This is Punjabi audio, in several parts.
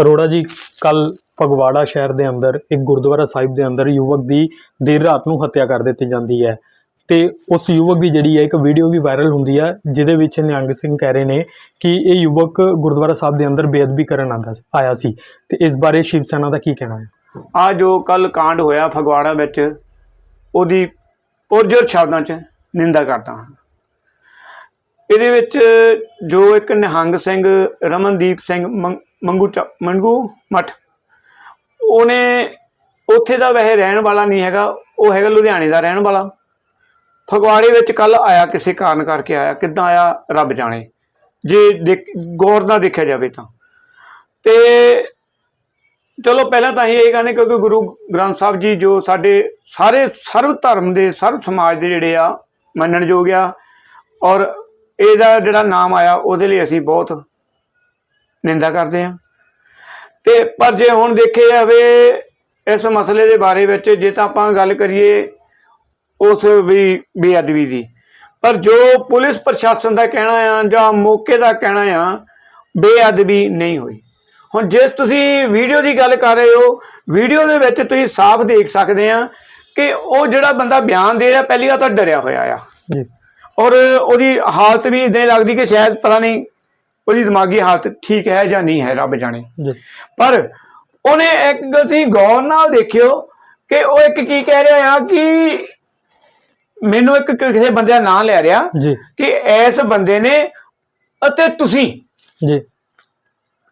ਅਰੋੜਾ ਜੀ, ਕੱਲ ਫਗਵਾੜਾ ਸ਼ਹਿਰ ਦੇ ਅੰਦਰ, ਇੱਕ ਗੁਰਦੁਆਰਾ ਸਾਹਿਬ ਦੇ ਅੰਦਰ ਯੁਵਕ ਦੀ ਦੇਰ ਰਾਤ ਨੂੰ ਹੱਤਿਆ ਕਰ ਦਿੱਤੀ ਜਾਂਦੀ ਹੈ। ਤੇ ਉਸ ਯੁਵਕ ਦੀ ਜਿਹੜੀ ਹੈ, ਇੱਕ ਵੀਡੀਓ ਵੀ ਵਾਇਰਲ ਹੁੰਦੀ ਹੈ, ਜਿਹਦੇ ਵਿੱਚ ਨਿਹੰਗ ਸਿੰਘ ਕਹਿ ਰਹੇ ਨੇ ਕਿ ਇਹ ਯੁਵਕ ਗੁਰਦੁਆਰਾ ਸਾਹਿਬ ਦੇ ਅੰਦਰ ਬੇਅਦਬੀ ਕਰਨ ਆਂਦਾ ਆਇਆ ਸੀ। ਤੇ ਇਸ ਬਾਰੇ ਸ਼ਿਵ ਸੈਨਾ ਦਾ ਕੀ ਕਹਿਣਾ ਹੈ? ਆ ਜੋ ਕੱਲ ਕਾਂਡ ਹੋਇਆ ਫਗਵਾੜਾ ਵਿੱਚ, ਉਹਦੀ ਪੁਰਜਰ ਸ਼ਬਦਾਂ 'ਚ ਨਿੰਦਾ ਕਰਦਾ ਹਾਂ। ਇਹਦੇ ਵਿੱਚ ਜੋ ਇੱਕ ਨਿਹੰਗ ਸਿੰਘ, ਰਮਨਦੀਪ ਸਿੰਘ ਮੰਗੂ ਚ- ਮੰਗੂ ਮਠ। ਉਹਨੇ ਉੱਥੇ ਦਾ ਵੈਸੇ ਰਹਿਣ ਵਾਲਾ ਨਹੀਂ ਹੈਗਾ, ਉਹ ਹੈਗਾ ਲੁਧਿਆਣੇ ਦਾ ਰਹਿਣ ਵਾਲਾ। ਫਗਵਾੜੇ ਵਿੱਚ ਕੱਲ ਆਇਆ ਕਿਸੇ ਕਾਰਨ ਕਰਕੇ ਆਇਆ, ਕਿੱਦਾਂ ਆਇਆ, ਰੱਬ ਜਾਣੇ। ਜੇ ਦੇਖ, ਗੌਰ ਨਾਲ ਦੇਖਿਆ ਜਾਵੇ ਤਾਂ। ਤੇ ਚਲੋ ਪਹਿਲਾਂ ਤਾਂ ਅਸੀਂ ਇਹ ਕਹਿੰਦੇ ਕਿਉਂਕਿ ਗੁਰੂ ਗ੍ਰੰਥ ਸਾਹਿਬ ਜੀ ਜੋ ਸਾਡੇ ਸਾਰੇ ਸਰਵ ਧਰਮ ਦੇ, ਸਰਵ ਸਮਾਜ ਦੇ ਜਿਹੜੇ ਆ, ਮੰਨਣਯੋਗ ਆ, ਔਰ ਇਹਦਾ ਜਿਹੜਾ ਨਾਮ ਆਇਆ, ਉਹਦੇ ਲਈ ਅਸੀਂ ਬਹੁਤ ਨਿੰਦਾ ਕਰਦੇ ਹਾਂ ਤੇ ਪਰ ਜੇ ਹੁਣ ਦੇਖੇ ਜਾਵੇ ਇਸ ਮਸਲੇ ਦੇ ਬਾਰੇ ਵਿੱਚ ਜੇ ਤਾਂ ਆਪਾਂ ਗੱਲ ਕਰੀਏ ਉਸ ਵੀ ਬੇਅਦਬੀ ਦੀ ਪਰ ਜੋ ਪੁਲਿਸ ਪ੍ਰਸ਼ਾਸਨ ਦਾ ਕਹਿਣਾ ਆ ਜਾਂ ਮੌਕੇ ਦਾ ਕਹਿਣਾ ਆ ਬੇਅਦਬੀ ਨਹੀਂ ਹੋਈ। ਹੁਣ ਜੇ ਤੁਸੀਂ ਵੀਡੀਓ ਦੀ ਗੱਲ ਕਰ ਰਹੇ ਹੋ ਵੀਡੀਓ ਦੇ ਵਿੱਚ ਤੁਸੀਂ ਸਾਫ਼ ਦੇਖ ਸਕਦੇ ਆ ਕਿ ਉਹ ਜਿਹੜਾ ਬੰਦਾ ਬਿਆਨ ਦੇ ਰਿਹਾ ਪਹਿਲੀ ਗੱਲ ਤਾਂ ਡਰਿਆ ਹੋਇਆ ਆ। ਜੀ। ਔਰ ਉਹਦੀ ਹਾਲਤ ਵੀ ਇਦਾਂ ਲੱਗਦੀ ਕਿ ਸ਼ਾਇਦ ਪਤਾ ਨਹੀਂ ਉਹਦੀ ਦਿਮਾਗੀ ਹਾਲਤ ਠੀਕ ਹੈ ਜਾਂ ਨਹੀਂ ਹੈ ਰੱਬ ਜਾਣੇ। ਪਰ ਉਹਨੇ ਇੱਕ ਤੁਸੀਂ ਗੌਰ ਨਾਲ ਦੇਖਿਓ ਕਿ ਉਹ ਇੱਕ ਕੀ ਕਹਿ ਰਿਹਾ ਆ ਕਿ ਮੈਨੂੰ ਇੱਕ ਕਿਸੇ ਬੰਦੇ ਦਾ ਨਾਂ ਲੈ ਰਿਹਾ ਜੀ। ਕਿ ਇਸ ਬੰਦੇ ਨੇ ਅਤੇ ਤੁਸੀਂ ਜੀ।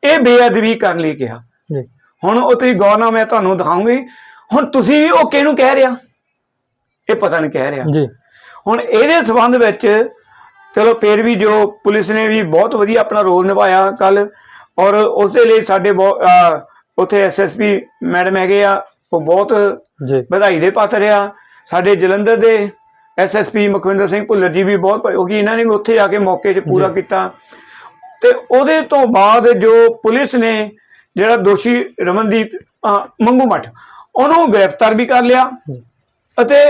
ਇਹ ਬੇਅਦਬੀ ਕਰਨ ਲਈ ਕਿਹਾ। ਜੀ। ਹੁਣ ਉਹ ਤੁਸੀਂ ਗੌਰ ਨਾਲ ਮੈਂ ਤੁਹਾਨੂੰ ਦਿਖਾਉਂਗੀ। ਹੁਣ ਤੁਸੀਂ ਵੀ ਉਹ ਕਿਹਨੂੰ ਕਹਿ ਰਿਹਾ? ਇਹ ਪਤਾ ਨਹੀਂ ਕਹਿ ਰਿਹਾ। ਜੀ। ਹੁਣ ਇਹਦੇ ਸਬੰਧ ਵਿੱਚ ਚਲੋ ਫਿਰ ਵੀ ਜੋ ਪੁਲਿਸ ਨੇ ਵੀ ਬਹੁਤ ਵਧੀਆ ਆਪਣਾ ਰੋਲ ਨਿਭਾਇਆ ਕੱਲ ਔਰ ਉਸ ਦੇ ਲਈ ਸਾਡੇ ਉੱਥੇ ਐਸਐਸਪੀ ਮੈਡਮ ਹੈਗੇ ਆ ਉਹ ਬਹੁਤ ਵਧਾਈ ਦੇ ਪਾਤਰ ਆ ਸਾਡੇ ਜਲੰਧਰ ਦੇ ਐਸਐਸਪੀ ਮੁਖਵਿੰਦਰ ਸਿੰਘ ਭੁੱਲਰ ਜੀ ਵੀ ਬਹੁਤ ਕਿਉਂਕਿ ਇਹਨਾਂ ਨੇ ਵੀ ਉੱਥੇ ਜਾ ਕੇ ਮੌਕੇ 'ਚ ਪੂਰਾ। ਕੀਤਾ ਤੇ ਉਹਦੇ ਤੋਂ ਬਾਅਦ ਜੋ ਪੁਲਿਸ ਨੇ ਜਿਹੜਾ ਦੋਸ਼ੀ ਰਮਨਦੀਪ ਮੰਗੂ ਮੱਠ ਉਹਨੂੰ ਗ੍ਰਿਫਤਾਰ ਵੀ ਕਰ ਲਿਆ। ਅਤੇ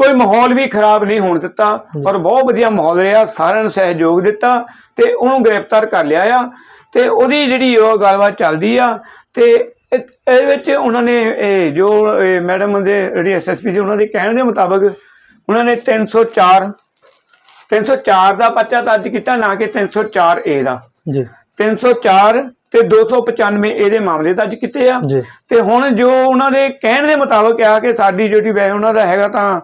ਕੋਈ ਮਾਹੌਲ ਵੀ ਖਰਾਬ ਨਹੀਂ ਹੋਣ ਦਿੱਤਾ ਔਰ ਬਹੁਤ ਵਧੀਆ ਮਾਹੌਲ ਰਿਹਾ ਸਾਰਿਆਂ ਨੂੰ ਸਹਿਯੋਗ ਦਿੱਤਾ ਤੇ ਉਹਨੂੰ ਗ੍ਰਿਫਤਾਰ ਕਰ ਲਿਆ ਆ ਤੇ ਉਹਦੀ ਜਿਹੜੀ ਉਹ ਗੱਲਬਾਤ ਚੱਲਦੀ ਆ ਤੇ ਇਹ- ਇਹਦੇ ਵਿੱਚ ਉਹਨਾਂ ਨੇ ਇਹ ਜੋ ਮੈਡਮ ਦੇ ਜਿਹੜੀ ਐਸਐਸਪੀ ਸੀ ਉਹਨਾਂ ਦੇ ਕਹਿਣ ਦੇ ਮੁਤਾਬਕ ਉਹਨਾਂ ਨੇ 304 304 ਦਾ ਪਰਚਾ ਦਰਜ ਕੀਤਾ ਨਾ ਕਿ 304 ਏ ਦਾ। ਜੀ। 304 ਤੇ 295 ਇਹਦੇ ਮਾਮਲੇ ਦਰਜ ਕੀਤੇ ਆ। ਤੇ ਹੁਣ ਜੋ ਉਹਨਾਂ ਦੇ ਕਹਿਣ ਦੇ ਮੁਤਾਬਕ ਆ ਕਿ ਸਾਡੀ ਜਿਹੜੀ ਵੈਸੇ ਉਹਨਾਂ ਦਾ ਹੈਗਾ ਤਾਂ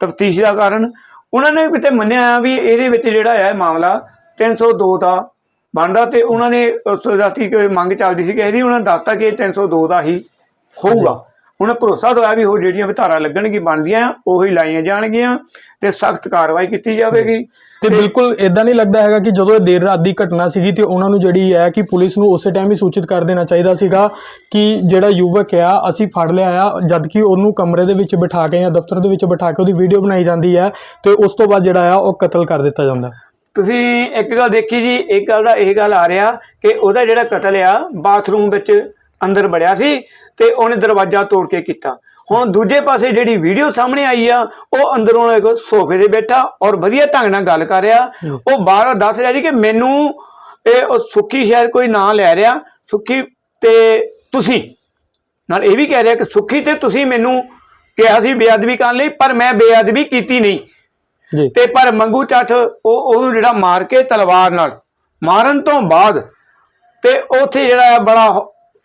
ਤਫਤੀਸ਼ ਦਾ ਕਾਰਨ। ਉਹਨਾਂ ਨੇ ਕਿਤੇ ਮੰਨਿਆ ਆ ਵੀ ਇਹਦੇ ਵਿੱਚ ਜਿਹੜਾ ਹੈ ਮਾਮਲਾ 302 ਦਾ ਬਣਦਾ ਤੇ ਉਹਨਾਂ ਨੇ, ਉਸ ਰਾਤੀ ਕੋਈ ਮੰਗ ਚੱਲਦੀ ਸੀ ਕਿ ਇਹਦੀ ਉਹਨਾਂ ਨੇ ਦੱਸਤਾ ਕਿ ਇਹ 302 ਦਾ ਹੀ ਹੋਊਗਾ। ਉਹਨਾਂ ਭਰੋਸਾ ਦਵਾਇਆ ਵੀ ਉਹ ਜਿਹੜੀਆਂ ਵੀ ਧਾਰਾ ਲੱਗਣਗੀ ਬਣਦੀਆਂ ਆ, ਉਹੀ ਲਾਈਆਂ ਜਾਣਗੀਆਂ ਤੇ ਸਖਤ ਕਾਰਵਾਈ ਕੀਤੀ ਜਾਵੇਗੀ। ਤੇ ਬਿਲਕੁਲ ਇਦਾਂ ਨਹੀਂ ਲੱਗਦਾ ਹੈਗਾ ਕਿ ਜਦੋਂ ਇਹ ਦੇਰ ਰਾਤ ਦੀ ਘਟਨਾ ਸੀਗੀ ਤੇ ਉਹਨਾਂ ਨੂੰ ਜਿਹੜੀ ਹੈ ਕਿ ਪੁਲਿਸ ਨੂੰ ਉਸੇ ਟਾਈਮ ਹੀ ਸੂਚਿਤ ਕਰ ਦੇਣਾ ਚਾਹੀਦਾ ਸੀਗਾ ਕਿ ਜਿਹੜਾ ਯੁਵਕ ਆ ਅਸੀਂ ਫੜ ਲਿਆ ਆ ਜਦ ਕਿ ਉਹਨੂੰ ਕਮਰੇ ਦੇ ਵਿੱਚ ਬਿਠਾ ਕੇ ਜਾਂ ਦਫ਼ਤਰ ਦੇ ਵਿੱਚ ਬਿਠਾ ਕੇ ਉਹਦੀ ਵੀਡੀਓ ਬਣਾਈ ਜਾਂਦੀ ਹੈ ਤੇ ਉਸ ਤੋਂ ਬਾਅਦ ਜਿਹੜਾ ਆ ਉਹ ਕਤਲ ਕਰ ਦਿੱਤਾ ਜਾਂਦਾ। ਤੁਸੀਂ ਇੱਕ ਗੱਲ ਦੇਖੀ ਜੀ ਇੱਕ ਗੱਲ ਦਾ ਇਹ ਗੱਲ ਆ ਰਿਹਾ ਕਿ ਉਹਦਾ ਜਿਹੜਾ ਕਤਲ ਆ ਬਾਥਰੂਮ ਵਿੱਚ ਅੰਦਰ ਵੜਿਆ ਸੀ ਤੇ ਉਹਨੇ ਦਰਵਾਜ਼ਾ ਤੋੜ ਕੇ ਕੀਤਾ। ਹੁਣ ਦੂਜੇ ਪਾਸੇ ਜਿਹੜੀ ਵੀਡੀਓ ਸਾਹਮਣੇ ਆਈ ਆ ਉਹ ਅੰਦਰੋਂ ਇੱਕ ਸੋਫੇ ਤੇ ਬੈਠਾ ਔਰ ਵਧੀਆ ਢੰਗ ਨਾਲ ਗੱਲ ਕਰ ਰਿਹਾ। ਉਹ ਬਾਹਰ ਦੱਸ ਰਿਹਾ ਜੀ ਕਿ ਮੈਨੂੰ ਇਹ ਉਹ ਸੁੱਖੀ ਸ਼ਾਇਦ ਕੋਈ ਨਾਂ ਲੈ ਰਿਹਾ ਸੁੱਖੀ ਤੇ ਤੁਸੀਂ। ਨਾਲ ਇਹ ਵੀ ਕਹਿ ਰਿਹਾ ਕਿ ਸੁੱਖੀ ਤੇ ਤੁਸੀਂ ਮੈਨੂੰ ਕਿਹਾ ਸੀ ਬੇਅਦਬੀ ਕਰਨ ਲਈ ਪਰ ਮੈਂ ਬੇਅਦਬੀ ਕੀਤੀ ਨਹੀਂ। ਜੀ। ਤੇ ਪਰ ਮੰਗੂ ਚੱਠ ਉਹ ਉਹਨੂੰ ਜਿਹੜਾ ਮਾਰ ਕੇ ਤਲਵਾਰ ਨਾਲ ਮਾਰਨ ਤੋਂ ਬਾਅਦ ਤੇ ਉੱਥੇ ਜਿਹੜਾ ਬੜਾ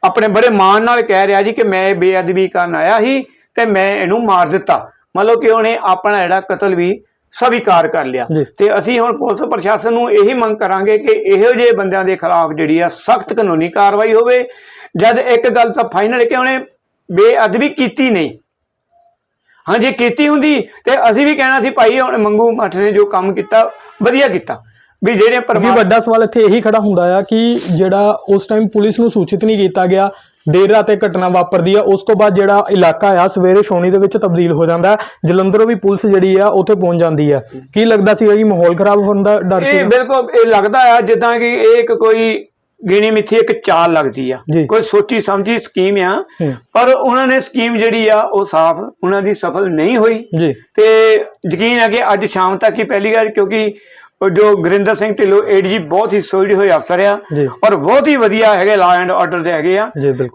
ਆਪਣੇ ਬੜੇ ਮਾਣ ਨਾਲ ਕਹਿ ਰਿਹਾ ਜੀ ਕਿ ਮੈਂ ਇਹ ਬੇਅਦਬੀ ਕਰਨ ਆਇਆ ਸੀ ਤੇ ਮੈਂ ਇਹਨੂੰ ਮਾਰ ਦਿੱਤਾ। ਮਤਲਬ ਕਿ ਉਹਨੇ ਆਪਣਾ ਜਿਹੜਾ ਕਤਲ ਵੀ ਸਵੀਕਾਰ ਕਰ ਲਿਆ। ਤੇ ਅਸੀਂ ਹੁਣ ਪੁਲਿਸ ਪ੍ਰਸ਼ਾਸਨ ਨੂੰ ਇਹੀ ਮੰਗ ਕਰਾਂਗੇ ਕਿ ਇਹੋ ਜਿਹੇ ਬੰਦਿਆਂ ਦੇ ਖਿਲਾਫ ਜਿਹੜੀ ਆ ਸਖਤ ਕਾਨੂੰਨੀ ਕਾਰਵਾਈ ਹੋਵੇ। ਜਦ ਇੱਕ ਗੱਲ ਤਾਂ ਫਾਈਨਲ ਕਿ ਉਹਨੇ ਬੇਅਦਬੀ ਕੀਤੀ ਨਹੀਂ। ਹਾਂ ਜੇ ਕੀਤੀ ਹੁੰਦੀ ਤੇ ਅਸੀਂ ਵੀ ਕਹਿਣਾ ਸੀ ਭਾਈ ਹੁਣ ਮੰਗੂ ਮੱਠ ਨੇ ਜੋ ਕੰਮ ਕੀਤਾ ਵਧੀਆ ਕੀਤਾ। ਵੀ ਜਿਹੜੇ ਵੀ ਪਰਮਾ ਵੱਡਾ ਸਵਾਲ ਇੱਥੇ ਇਹੀ ਖੜਾ ਹੁੰਦਾ ਆ ਕਿ ਜਿਹੜਾ ਉਸ ਟਾਈਮ ਪੁਲਿਸ ਨੂੰ ਸੂਚਿਤ ਨਹੀਂ ਕੀਤਾ ਗਿਆ ਦੇਰ ਰਾਤ ਇਹ ਘਟਨਾ ਵਾਪਰਦੀ ਆ ਉਸ ਤੋਂ ਬਾਅਦ ਜਿਹੜਾ ਇਲਾਕਾ ਆ ਸਵੇਰੇ ਸ਼ੋਣੀ ਦੇ ਵਿੱਚ ਤਬਦੀਲ ਹੋ ਜਾਂਦਾ ਹੈ। ਜਲੰਧਰੋਂ ਵੀ ਪੁਲਿਸ ਜਿਹੜੀ ਆ ਉੱਥੇ ਪਹੁੰਚ ਜਾਂਦੀ ਆ। ਕੀ ਲੱਗਦਾ ਸੀਗਾ ਕਿ ਮਾਹੌਲ ਖਰਾਬ ਹੋਣ ਦਾ ਡਰ ਸੀ? ਇਹ ਬਿਲਕੁਲ ਇਹ ਲੱਗਦਾ ਆ ਜਿੱਦਾਂ ਕਿ ਇਹ ਇੱਕ ਕੋਈ ਗਿਣੀ ਮਿੱਥੀ ਇੱਕ ਚਾਲ ਲੱਗਦੀ ਆ। ਜੀ। ਕੋਈ ਸੋਚੀ ਸਮਝੀ ਸਕੀਮ ਆ ਹੂੰ, ਪਰ ਉਹਨਾਂ ਨੇ ਸਕੀਮ ਜਿਹੜੀ ਆ ਉਹ ਸਾਫ਼ ਉਹਨਾਂ ਦੀ ਸਫਲ ਨਹੀਂ ਹੋਈ। ਜੀ। ਤੇ ਯਕੀਨ ਹੈ ਕਿ ਅੱਜ ਸ਼ਾਮ ਤੱਕ ਹੀ ਪਹਿਲੀ ਗੱਲ ਕਿਉਂਕਿ ਜੋ ਗੁਰਿੰਦਰ ਸਿੰਘ ਢਿੱਲੋਂ ਏਡੀਜੀ ਬਹੁਤ ਹੀ ਸੋਝੇ ਹੋਏ ਅਫਸਰ ਆ ਔਰ ਬਹੁਤ ਹੀ ਵਧੀਆ ਹੈਗੇ ਲਾ ਐਂਡ ਆਰਡਰ ਦੇ ਹੈਗੇ ਆ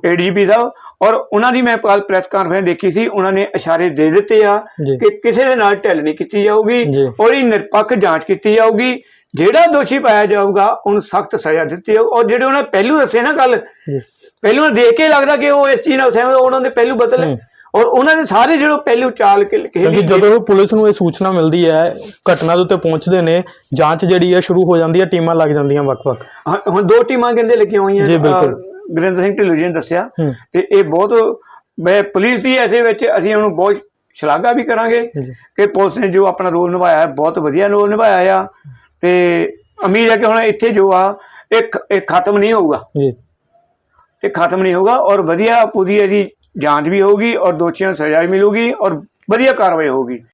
ਏਡੀਜੀਪੀ ਸਾਹਿਬ ਔਰ ਉਹਨਾਂ ਦੀ ਮੈਂ ਕੱਲ ਪ੍ਰੈਸ ਕਾਨਫਰੰਸ ਦੇਖੀ ਸੀ ਉਹਨਾਂ ਨੇ ਇਸ਼ਾਰੇ ਦੇ ਦਿੱਤੇ ਆ ਕਿ ਕਿਸੇ ਦੇ ਨਾਲ ਢਿੱਲ ਨਹੀਂ ਕੀਤੀ ਜਾਊਗੀ। ਔਰ ਇਹ ਨਿਰਪੱਖ ਜਾਂਚ ਕੀਤੀ ਜਾਊਗੀ। ਜਿਹੜਾ ਦੋਸ਼ੀ ਪਾਇਆ ਜਾਊਗਾ ਉਹਨੂੰ ਸਖਤ ਸਜ਼ਾ ਦਿੱਤੀ ਜਾਊ। ਔਰ ਜਿਹੜੇ ਉਹਨਾਂ ਪਹਿਲੂ ਦੱਸੇ ਨਾ ਕੱਲ ਪਹਿਲੂ ਦੇਖ ਕੇ ਲੱਗਦਾ ਕਿ ਉਹ ਇਸ ਚੀਜ਼ ਨਾਲ ਸਹਿਮਤ ਉਹਨਾਂ ਦੇ ਪਹਿਲੂ ਬਦਲ। ਔਰ ਉਹਨਾਂ ਦੇ ਸਾਰੇ ਜਿਹੜੇ ਪਹਿਲੂ ਚਾਲ ਕੇ ਲਿਖੇ ਕਿਉਂਕਿ ਜਦੋਂ ਪੁਲਿਸ ਨੂੰ ਇਹ ਸੂਚਨਾ ਮਿਲਦੀ ਹੈ ਘਟਨਾ ਦੇ ਉੱਤੇ ਪਹੁੰਚਦੇ ਨੇ ਜਾਂਚ ਜਿਹੜੀ ਹੈ ਸ਼ੁਰੂ ਹੋ ਜਾਂਦੀ ਹੈ ਟੀਮਾਂ ਲੱਗ ਜਾਂਦੀਆਂ ਵੱਖ-ਵੱਖ। ਹੁਣ ਦੋ ਟੀਮਾਂ ਕਹਿੰਦੇ ਲੱਗੀਆਂ ਹੋਈਆਂ ਜੀ, ਬਿਲਕੁਲ। ਗੁਰਿੰਦਰ ਸਿੰਘ ਢਿੱਲੋਂ ਜੀ ਨੇ ਦੱਸਿਆ। ਤੇ ਇਹ ਬਹੁਤ ਮੈਂ ਪੁਲਿਸ ਦੀ ਐਸੇ ਵਿੱਚ ਅਸੀਂ ਉਹਨੂੰ ਬਹੁਤ ਸ਼ਲਾਘਾ ਵੀ ਕਰਾਂਗੇ ਕਿ ਪੁਲਿਸ ਨੇ ਜੋ ਆਪਣਾ ਰੋਲ ਨਿਭਾਇਆ ਹੈ ਬਹੁਤ ਵਧੀਆ ਰੋਲ ਨਿਭਾਇਆ ਆ। ਤੇ ਉਮੀਦ ਹੈ ਕਿ ਹੁਣ ਇੱਥੇ ਜੋ ਆ ਖ- ਇਹ ਖਤਮ ਨਹੀਂ ਹੋਊਗਾ। ਜੀ। ਇਹ ਖਤਮ ਨਹੀਂ ਹੋਊਗਾ ਔਰ ਵਧੀਆ ਪੂਰੀ ਇਹਦੀ ਜਾਂਚ ਵੀ ਹੋਊਗੀ ਔਰ ਦੋਸ਼ੀਆਂ ਨੂੰ ਸਜ਼ਾ ਵੀ ਮਿਲੂਗੀ ਔਰ ਵਧੀਆ ਕਾਰਵਾਈ ਹੋਊਗੀ।